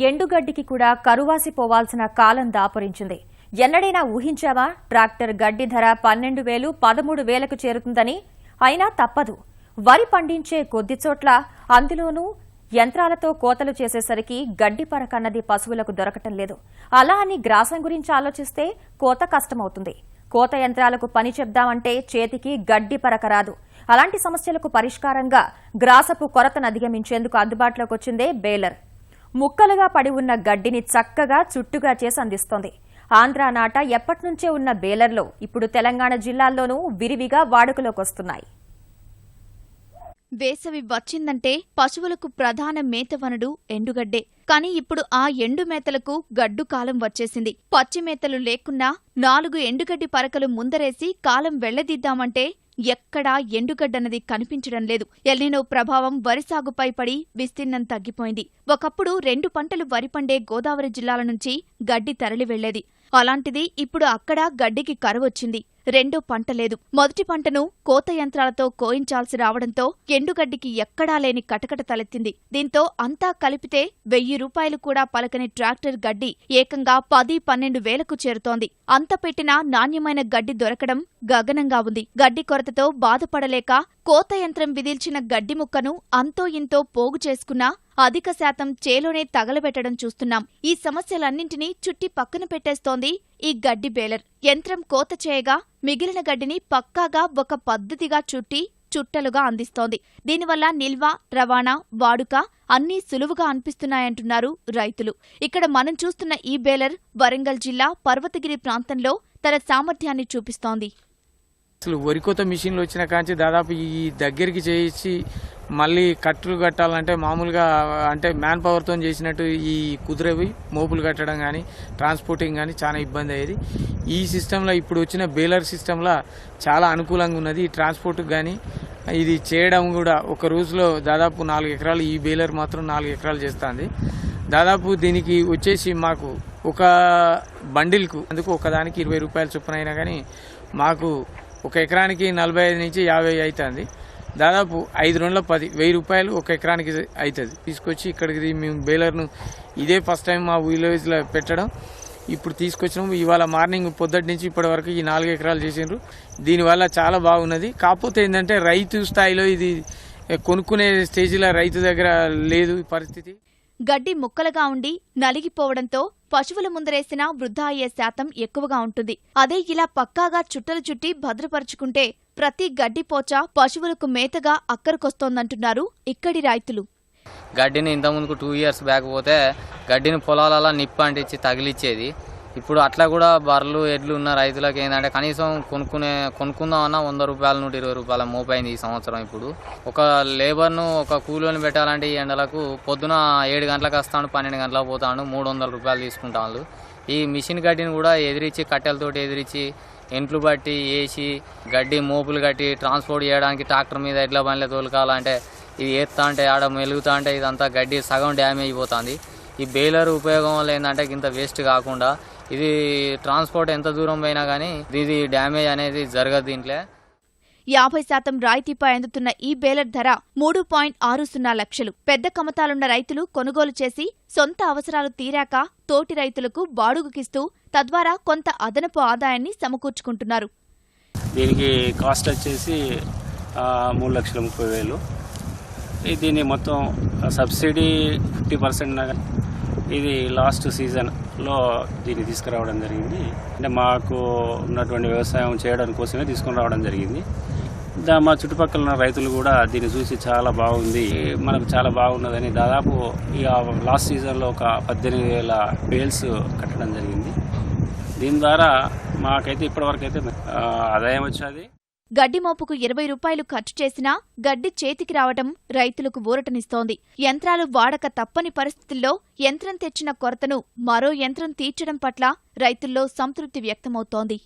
ఎండుగడ్డికి కూడా కరువాసిపోవాల్సిన కాలం దాపురించింది. ఎన్నడైనా ఊహించావా? ట్రాక్టర్ గడ్డి ధర పన్నెండు వేలు పదమూడు వేలకు చేరుతుందని? అయినా తప్పదు. వరి పండించే కొద్ది చోట్ల అందులోనూ యంత్రాలతో కోతలు చేసేసరికి గడ్డి పరకన్నది పశువులకు దొరకటం లేదు. అలా అని గ్రాసం గురించి ఆలోచిస్తే కోత కష్టమవుతుంది. కోత యంత్రాలకు పని చెప్దామంటే చేతికి గడ్డి పరక రాదు. అలాంటి సమస్యలకు పరిష్కారంగా గ్రాసపు కొరతను అధిగమించేందుకు అందుబాటులోకి వచ్చిందే బేలర్. ముక్కలుగా పడి ఉన్న గడ్డిని చక్కగా చుట్టుగా చేసి అందిస్తోంది. ఆంధ్రా నాట ఎప్పటినుంచే ఉన్న బేలర్లో ఇప్పుడు తెలంగాణ జిల్లాల్లోనూ విరివిగా వాడుకలోకి వస్తున్నాయి. వేసవి వచ్చిందంటే పశువులకు ప్రధాన మేత వనడు ఎండుగడ్డే. కాని ఇప్పుడు ఆ ఎండు మేతలకు గడ్డు కాలం వచ్చేసింది. పచ్చి మేతలు లేకున్నా నాలుగు ఎండుగడ్డి పరకలు ముందరేసి కాలం వెళ్ళదీద్దామంటే ఎక్కడా ఎండుగడ్డన్నది కనిపించడం లేదు. ఎల్నినో ప్రభావం వరి సాగుపై పడి విస్తీర్ణం తగ్గిపోయింది. ఒకప్పుడు రెండు పంటలు వరి పండే గోదావరి జిల్లాల నుంచి గడ్డి తరలి వెళ్ళేది అలాంటిది ఇప్పుడు అక్కడ గడ్డికి కరువొచ్చింది. రెండో పంట లేదు. మొదటి పంటను కోత యంత్రాలతో కోయించాల్సి రావడంతో ఎండుగడ్డికి ఎక్కడా లేని కటకట తలెత్తింది. దీంతో అంతా కలిపితే వెయ్యి రూపాయలు కూడా పలకని ట్రాక్టర్ గడ్డి ఏకంగా పది పన్నెండు వేలకు చేరుతోంది. అంత పెట్టినా నాణ్యమైన గడ్డి దొరకడం గగనంగా ఉంది. గడ్డి కొరతతో బాధపడలేక కోత యంత్రం విదిల్చిన గడ్డి ముక్కను అంతో ఇంతో పోగు చేసుకున్నా అధిక శాతం చేలోనే తగలబెట్టడం చూస్తున్నాం. ఈ సమస్యలన్నింటినీ చుట్టి పక్కన పెట్టేస్తోంది ఈ గడ్డి బేలర్. యంత్రం కోత చేయగా మిగిలిన గడ్డిని పక్కాగా ఒక పద్ధతిగా చుట్టి చుట్టలుగా అందిస్తోంది. దీనివల్ల నిల్వ రవాణా వాడుక అన్నీ సులువుగా అనిపిస్తున్నాయంటున్నారు రైతులు. ఇక్కడ మనం చూస్తున్న ఈ బేలర్ వరంగల్ జిల్లా పర్వతగిరి ప్రాంతంలో తన సామర్థ్యాన్ని చూపిస్తోంది. అసలు వరికోత మిషన్లు వచ్చిన కాంచి దాదాపు ఈ దగ్గరికి చేయించి మళ్ళీ కట్టులు కట్టాలంటే మామూలుగా అంటే మ్యాన్ పవర్తో చేసినట్టు ఈ కుదిరేవి మోపులు కట్టడం కానీ ట్రాన్స్పోర్టింగ్ కానీ చాలా ఇబ్బంది అయ్యేది. ఈ సిస్టంలో ఇప్పుడు వచ్చిన బేలర్ సిస్టంలో చాలా అనుకూలంగా ఉన్నది. ఈ ట్రాన్స్పోర్ట్కి కానీ ఇది చేయడం కూడా ఒక రోజులో దాదాపు నాలుగు ఎకరాలు ఈ బేలర్ మాత్రం నాలుగు ఎకరాలు చేస్తుంది. దాదాపు దీనికి వచ్చేసి మాకు ఒక బండిల్కు అందుకు ఒకదానికి ఇరవై రూపాయల చొప్పున అయినా కానీ మాకు ఒక ఎకరానికి నలభై ఐదు నుంచి యాభై అవుతుంది. దాదాపు ఐదు రెండుల పది వెయ్యి రూపాయలు ఒక ఎకరానికి అవుతుంది తీసుకొచ్చి ఇక్కడికి మేము బేలర్ను ఇదే ఫస్ట్ టైం మా విలేజ్లో పెట్టడం. ఇప్పుడు తీసుకొచ్చినాము ఇవాళ మార్నింగ్ పొద్దుటి నుంచి ఇప్పటి వరకు ఈ నాలుగు ఎకరాలు చేసిండ్రు. దీనివల్ల చాలా బాగున్నది. కాకపోతే ఏంటంటే రైతు స్థాయిలో ఇది కొనుక్కునే స్టేజిలో రైతు దగ్గర లేదు పరిస్థితి. గడ్డి ముక్కలుగా ఉండి నలిగిపోవడంతో పశువుల ముందరేసినా వృధా అయ్యే శాతం ఎక్కువగా ఉంటుంది. అదే ఇలా పక్కాగా చుట్టలు చుట్టి భద్రపరుచుకుంటే ప్రతి గడ్డి పోచ పశువులకు మేతగా అక్కరకొస్తోందంటున్నారు ఇక్కడి రైతులు. గడ్డిని ఇంతకుముందుకు టూ ఇయర్స్ బ్యాక్ పోతే గడ్డిని పొలాలలో నిప్పు అంటించి తగిలిచ్చేది. ఇప్పుడు అట్లా కూడా బర్రెలు ఎడ్లు ఉన్న రైతులకు ఏంటంటే కనీసం కొనుక్కునే కొనుక్కుందామన్నా వంద రూపాయల నూట ఇరవై రూపాయల మోపైంది ఈ సంవత్సరం ఇప్పుడు. ఒక లేబర్ను ఒక కూలీని పెట్టాలంటే ఈ ఎండలకు పొద్దున ఏడు గంటలకు వస్తాను పన్నెండు గంటలకు పోతాను మూడు వందల రూపాయలు తీసుకుంటాను ఈ మిషన్ గడ్డిని కూడా ఎదిరించి కట్టెలతోటి ఎదిరించి ఎంట్లు బట్టి వేసి గడ్డి మోపులు కట్టి ట్రాన్స్పోర్ట్ చేయడానికి ట్రాక్టర్ మీద ఎడ్ల బండ్ల తోలుకాలంటే ఇది ఎత్తా అంటే ఆడ మెలుగుతా అంటే ఇదంతా గడ్డి సగం డ్యామేజ్ పోతుంది ఈ బేలర్ ఉపయోగం వల్ల ఏంటంటే ఇంత వేస్ట్ కాకుండా ఇది ట్రాన్స్పోర్ట్ ఎంత దూరం పోయినా కానీ ఇది డ్యామేజ్ అనేది జరగదు దీంట్లో. యాభై శాతం రాయితీపై అందుతున్న ఈ బేలర్ ధర మూడు పాయింట్ ఆరు సున్నా లక్షలు. పెద్ద కమతాలున్న రైతులు కొనుగోలు చేసి సొంత అవసరాలు తీరాక తోటి రైతులకు బాడుగుకిస్తూ తద్వారా కొంత అదనపు ఆదాయాన్ని సమకూర్చుకుంటున్నారు. దీనికి కాస్ట్ వచ్చేసి మూడు లక్షల ముప్పై వేలు. ఇది దీన్ని మొత్తం సబ్సిడీ ఫిఫ్టీ పర్సెంట్ ఇది లాస్ట్ లో దీన్ని తీసుకురావడం జరిగింది. అంటే మాకు ఉన్నటువంటి వ్యవసాయం చేయడం కోసమే తీసుకుని రావడం జరిగింది. దా మా చుట్టుపక్కల ఉన్న రైతులు కూడా దీన్ని చూసి చాలా బాగుంది. మనకు చాలా బాగున్నదని దాదాపు ఇక లాస్ట్ సీజన్లో ఒక పద్దెనిమిది వేల బేల్స్ కట్టడం జరిగింది. దీని ద్వారా మాకైతే ఇప్పటివరకు అయితే ఆదాయం వచ్చేది. గడ్డి మోపుకు ఇరవై రూపాయలు ఖర్చు చేసినా గడ్డి చేతికి రావటం రైతులకు ఊరటనిస్తోంది. యంత్రాలు వాడక తప్పని పరిస్థితుల్లో యంత్రం తెచ్చిన కొరతను మరో యంత్రం తీర్చడం పట్ల రైతుల్లో సంతృప్తి వ్యక్తమవుతోంది.